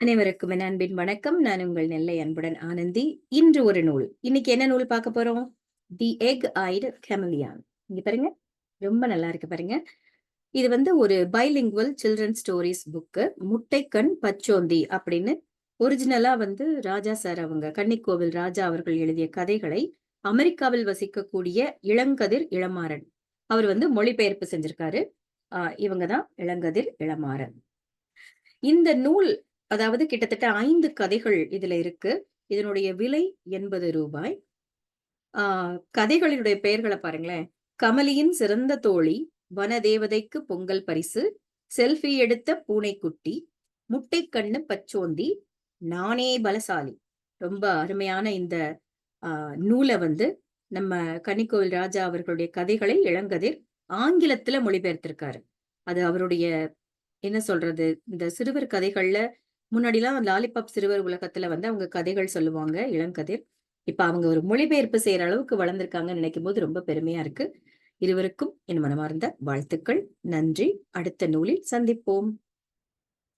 அனைவருக்கும் என் அன்பின் வணக்கம். நான் உங்கள் நெல்லை அன்புடன் ஆனந்தி. இன்று ஒரு நூல். இன்னைக்கு என்ன நூல் பார்க்க போறோம்? தி எக் ஐடு கெமலியான் இங்க பாருங்க. ரொம்ப நல்லா இருக்கு பாருங்க. இது வந்து ஒரு பைலிங்குவல் சில்ட்ரன் ஸ்டோரிஸ் புக்கு முட்டைக்கண் பச்சோந்தி அப்படின்னு ஒரிஜினலா வந்து ராஜா சார் அவங்க கன்னிக்கோவில் ராஜா அவர்கள் எழுதிய கதைகளை அமெரிக்காவில் வசிக்கக்கூடிய இளங்கதிர் இளமாறன். அவர் வந்து மொழிபெயர்ப்பு செஞ்சிருக்காரு. ஆஹ் இவங்க தான் இளங்கதிர் இளமாறன். இந்த நூல் அதாவது கிட்டத்தட்ட ஐந்து கதைகள் இதுல இருக்கு. இதனுடைய விலை எண்பது ரூபாய். ஆஹ் கதைகளினுடைய பெயர்களை பாருங்களேன். கமலியின் சிறந்த தோழி வனதேவதைக்கு பொங்கல் பரிசு செல்ஃபி எடுத்த பூனைக்குட்டி முட்டைக்கண்ணு பச்சோந்தி நானே பலசாலி. ரொம்ப அருமையான இந்த ஆஹ் நூலை வந்து நம்ம கன்னிக்கோவில் ராஜா அவர்களுடைய கதைகளை இளங்கதிர் ஆங்கிலத்துல மொழிபெயர்த்திருக்காரு. அது அவருடைய என்ன சொல்றது இந்த சிறுவர் கதைகள்ல முன்னாடிலாம் லாலிபாப் சிறுவர் உலகத்துல வந்து அவங்க கதைகள் சொல்லுவாங்க இளங்கதிர் இப்ப அவங்க ஒரு மொழிபெயர்ப்பு செய்யற அளவுக்கு வளர்ந்திருக்காங்கன்னு நினைக்கும் போது ரொம்ப பெருமையா இருக்கு. இருவருக்கும் என் மனமார்ந்த வாழ்த்துக்கள். நன்றி. அடுத்த நூலில் சந்திப்போம்.